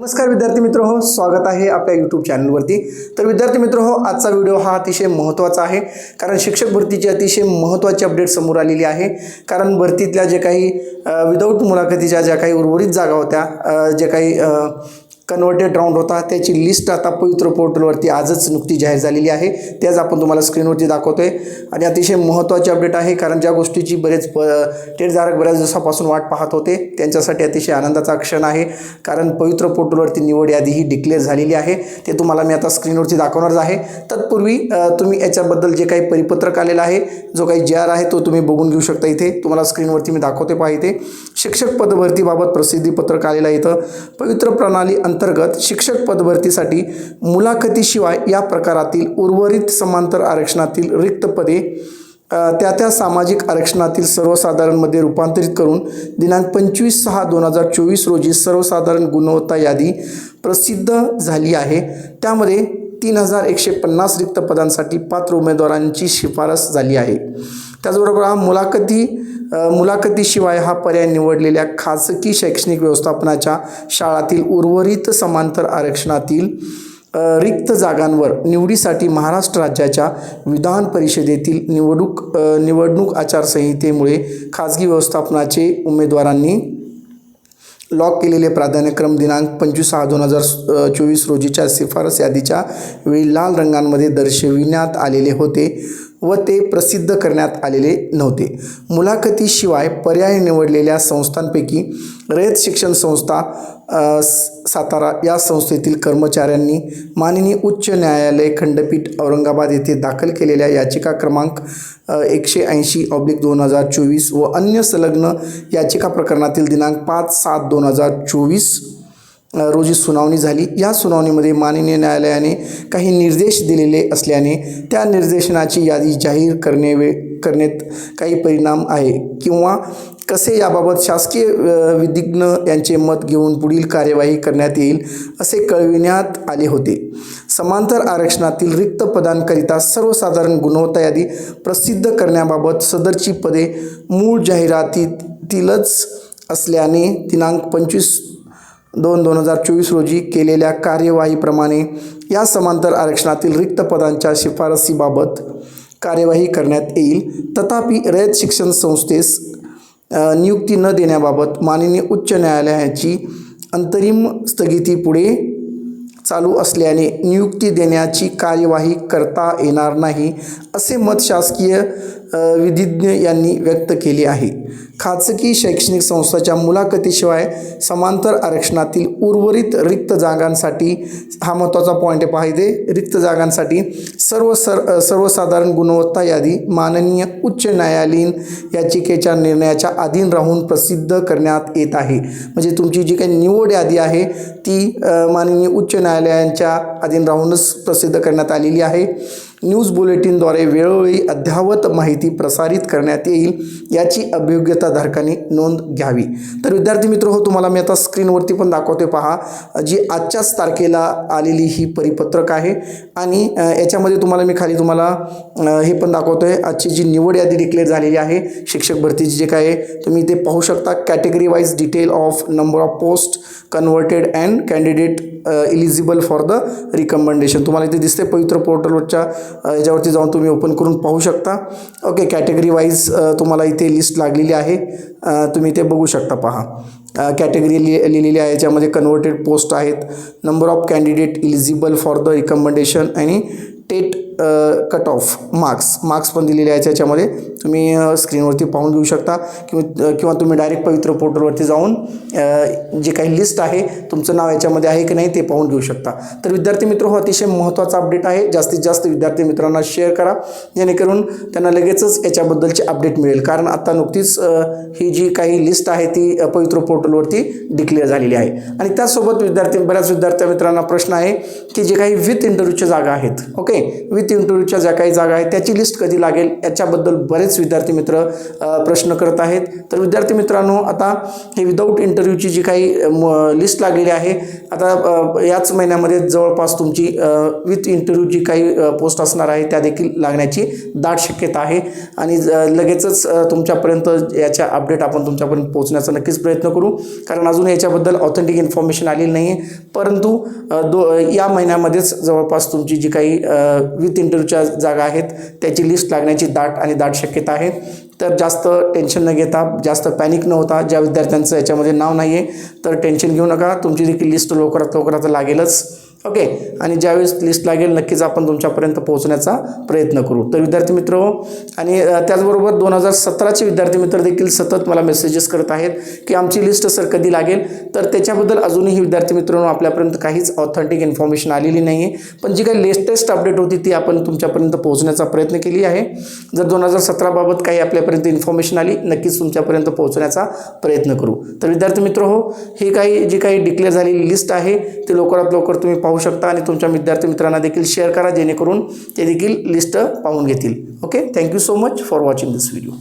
नमस्कार विद्यार्थी मित्र हो स्वागत आहे आपल्या यूट्यूब चॅनलवरती तर विद्यार्थी मित्र हो आजचा व्हिडिओ हा अतिशय महत्त्वाचा आहे कारण शिक्षक भरतीची अतिशय महत्त्वाची अपडेट समोर आलेली आहे. कारण भरतीतल्या जे काही विदाऊट मुलाखतीच्या ज्या काही उर्वरित जागा होत्या जे काही कन्वर्टेड राऊंड होता. त्याची लिस्ट आता पवित्र पोर्टलवरती आजच नुकती जाहीर झालेली आहे. त्याच आपण तुम्हाला स्क्रीनवरती दाखवतो आहे आणि अतिशय महत्त्वाची अपडेट आहे कारण ज्या गोष्टीची बरेच प टेटधारक बऱ्याच दिवसापासून वाट पाहत होते त्यांच्यासाठी अतिशय आनंदाचा क्षण आहे. कारण पवित्र पोर्टलवरती निवड यादी ही डिक्लेअर झालेली आहे. ते तुम्हाला मी आता स्क्रीनवरती दाखवणारच आहे. तत्पूर्वी तुम्ही याच्याबद्दल जे काही परिपत्रक आलेलं आहे जो काही जे आर आहे तो तुम्ही बघून घेऊ शकता इथे. तुम्हाला स्क्रीनवरती मी दाखवते पहा इथे. शिक्षक पदभरतीबाबत प्रसिद्धीपत्रक आलेलं आहे इथं. पवित्र प्रणाली अंतर्गत शिक्षक पदभरतीसाठी मुलाखतीशिवाय या प्रकारातील उर्वरित समांतर आरक्षणातील रिक्त पदे त्या त्या सामाजिक आरक्षणातील सर्वसाधारणमध्ये रूपांतरित करून दिनांक पंचवीस सहा दोन हजार चोवीस रोजी सर्वसाधारण गुणवत्ता यादी प्रसिद्ध झाली आहे. त्यामध्ये तीन हजार एकशे पन्नास रिक्त पदांसाठी पात्र उमेदवारांची शिफारस झाली आहे. त्याचबरोबर हा मुलाखती मुलाखतीशिवाय हा पर्याय निवडलेल्या खाजगी शैक्षणिक व्यवस्थापनाच्या शाळातील उर्वरित समांतर आरक्षणातील रिक्त जागांवर निवडीसाठी महाराष्ट्र राज्याच्या विधान परिषदेतील निवडणूक निवडणूक आचारसंहितेमुळे खाजगी व्यवस्थापनाचे उमेदवारांनी लॉक केलेले प्राधान्यक्रम दिनांक पंचवीस सहा दोन हजार चोवीस रोजीच्या शिफारस यादीच्या वेळी लाल रंगांमध्ये दर्शविण्यात आलेले होते. व ते प्रसिद्ध करण्यात आलेले नव्हते. मुलाखतीशिवाय पर्याय निवडलेल्या संस्थांपैकी रयत शिक्षण संस्था सातारा या संस्थेतील कर्मचाऱ्यांनी माननीय उच्च न्यायालय खंडपीठ औरंगाबाद येथे दाखल केलेल्या याचिका क्रमांक एकशे ऐंशी ऑब्लिक दोन हजार चोवीस व अन्य संलग्न याचिका प्रकरणातील दिनांक पाच सात दोन हजार चोवीस रोजी सुनावणी झाली. या सुनावणीमध्ये माननीय न्यायालयाने काही निर्देश दिलेले असल्याने त्या निर्देशनाची यादी जाहीर करणे वे करण्यात काही परिणाम आहे किंवा कसे याबाबत शासकीय विधिज्ञ यांचे मत घेऊन पुढील कार्यवाही करण्यात येईल असे कळविण्यात आले होते. समांतर आरक्षणातील रिक्त पदांकरिता सर्वसाधारण गुणवत्ता यादी प्रसिद्ध करण्याबाबत सदरची पदे मूळ जाहिरातीतीलच असल्याने दिनांक पंचवीस दोन दोन हजार चोवीस रोजी केलेल्या कार्यवाहीप्रमाणे या समांतर आरक्षणातील रिक्त पदांच्या शिफारसीबाबत कार्यवाही करण्यात येईल. तथापि रयत शिक्षण संस्थेस नियुक्ती न देण्याबाबत माननीय उच्च न्यायालयाची अंतरिम स्थगिती पुढे चालू असल्याने नियुक्ती देण्याची कार्यवाही करता येणार नाही असे मत शासकीय विधिज्ञ यांनी व्यक्त केले आहे. खाजगी शैक्षणिक संस्थाच्या मुलाखतीशिवाय समांतर आरक्षणातील उर्वरित रिक्त जागांसाठी हा महत्त्वाचा पॉईंट आहे. पाहिजे रिक्त जागांसाठी सर्व सर सर्वसाधारण गुणवत्ता यादी माननीय उच्च न्यायालयीन याचिकेच्या निर्णयाच्या अधीन राहून प्रसिद्ध करण्यात येत आहे. म्हणजे तुमची जी काही निवड यादी आहे ती माननीय उच्च न्यायालयांच्या अधीन राहूनच प्रसिद्ध करण्यात आलेली आहे. न्यूज बुलेटिनद्वारे वेळोवेळी अद्ययावत माहिती प्रसारित करण्यात येईल याची अभियोग्यताधारकांनी नोंद घ्यावी. तर विद्यार्थी मित्र हो तुम्हाला मी आता स्क्रीनवरती पण दाखवते पहा जी आजच्याच तारखेला आलेली ही परिपत्रक आहे आणि याच्यामध्ये तुम्हाला मी खाली तुम्हाला हे पण दाखवतो आहे आजची जी निवड यादी डिक्लेअर झालेली आहे शिक्षक भरतीची जे काय आहे तुम्ही इथे पाहू शकता category wise detail of number of post converted and candidate eligible for the recommendation तुम्हाला इथे दिसते पवित्र पोर्टलवरच्या याच्यावरती जाऊन तुम्ही ओपन करून पाहू शकता. ओके कॅटेगरी वाईज तुम्हाला इथे लिस्ट लागलेली आहे. तुम्ही ते बघू शकता पहा. कॅटेगरी लि लिहिलेली आहे याच्यामध्ये कन्वर्टेड पोस्ट आहेत. Number of candidate eligible for the recommendation आणि TET cut off marks marks पण दिलेले आहेत याच्यामध्ये. तुम्ही स्क्रीनवरती पाहून घेऊ शकता. किंवा किंवा तुम्ही डायरेक्ट पवित्र पोर्टलवरती जाऊन जे काही लिस्ट आहे तुमचं नाव याच्यामध्ये आहे की नाही ते पाहून घेऊ शकता. तर विद्यार्थी मित्र हो अतिशय महत्त्वाचा अपडेट आहे. जास्तीत जास्त विद्यार्थी मित्रांना शेअर करा. जेणेकरून त्यांना लगेचच याच्याबद्दलचे अपडेट मिळेल. कारण आता नुकतीच ही जी काही लिस्ट आहे ती पवित्र पोर्टलवरती डिक्लेअर झालेली आहे. आणि त्याचसोबत विद्यार्थी बऱ्याच विद्यार्थी मित्रांना प्रश्न आहे की जे काही विथ इंटरव्ह्यूच्या जागा आहेत ओके विथ विथ इंटरव्ह्यूच्या ज्या काही जागा आहेत त्याची लिस्ट कधी लागेल याच्याबद्दल बरेच विद्यार्थी मित्र प्रश्न करत आहेत. तर विद्यार्थी मित्रांनो आता हे विदाऊट इंटरव्ह्यूची जी काही लिस्ट लागलेली आहे आता याच महिन्यामध्ये जवळपास तुमची विथ इंटरव्ह्यू जी काही पोस्ट असणार आहे त्या देखील लागण्याची दाट शक्यता आहे. आणि ज- लगेचच तुमच्यापर्यंत याच्या अपडेट आपण तुमच्यापर्यंत पोहोचण्याचा नक्कीच प्रयत्न करू. कारण अजून याच्याबद्दल ऑथेंटिक इन्फॉर्मेशन आलेली नाही आहे परंतु दो या महिन्यामध्येच जवळपास तुमची जी काही विथ इंटरव्ह्यूच्या जागा आहेत. त्याची लिस्ट लागण्याची दाट आणि दाट शक्यता आहे. तर जास्त टेन्शन न घेता जास्त पॅनिक न होता ज्या विद्यार्थ्यांचं याच्यामध्ये नाव नाही आहे तर टेन्शन घेऊ नका. तुमची देखील लिस्ट लवकरात लवकरात लागेलच. ओके आणि ज्यावेळेस लिस्ट लागेल नक्कीच आपण तुमच्यापर्यंत पोहोचण्याचा प्रयत्न करू. तर विद्यार्थी मित्र हो आणि त्याचबरोबर दोन हजार सतराचे विद्यार्थी मित्र देखील सतत मला मेसेजेस करत आहेत की आमची लिस्ट सर कधी लागेल? तर त्याच्याबद्दल अजूनही विद्यार्थी मित्रांनो आपल्यापर्यंत काहीच ऑथेंटिक इन्फॉर्मेशन आलेली नाही आहे पण जी काही लेटेस्ट अपडेट होती ती आपण तुमच्यापर्यंत पोहोचण्याचा प्रयत्न केली आहे. जर दोन हजार सतराबाबत काही आपल्यापर्यंत इन्फॉर्मेशन आली नक्कीच तुमच्यापर्यंत पोहोचण्याचा प्रयत्न करू. तर विद्यार्थी मित्र हो ही काही जी काही डिक्लेअर झालेली लिस्ट आहे ती लवकरात लवकर तुम्ही पाहू शकता आणि तुमच्या विद्यार्थी मित्रांना देखील शेअर करा जेणेकरून ते देखील लिस्ट पाहून घेतील. Okay thank you so much for watching this video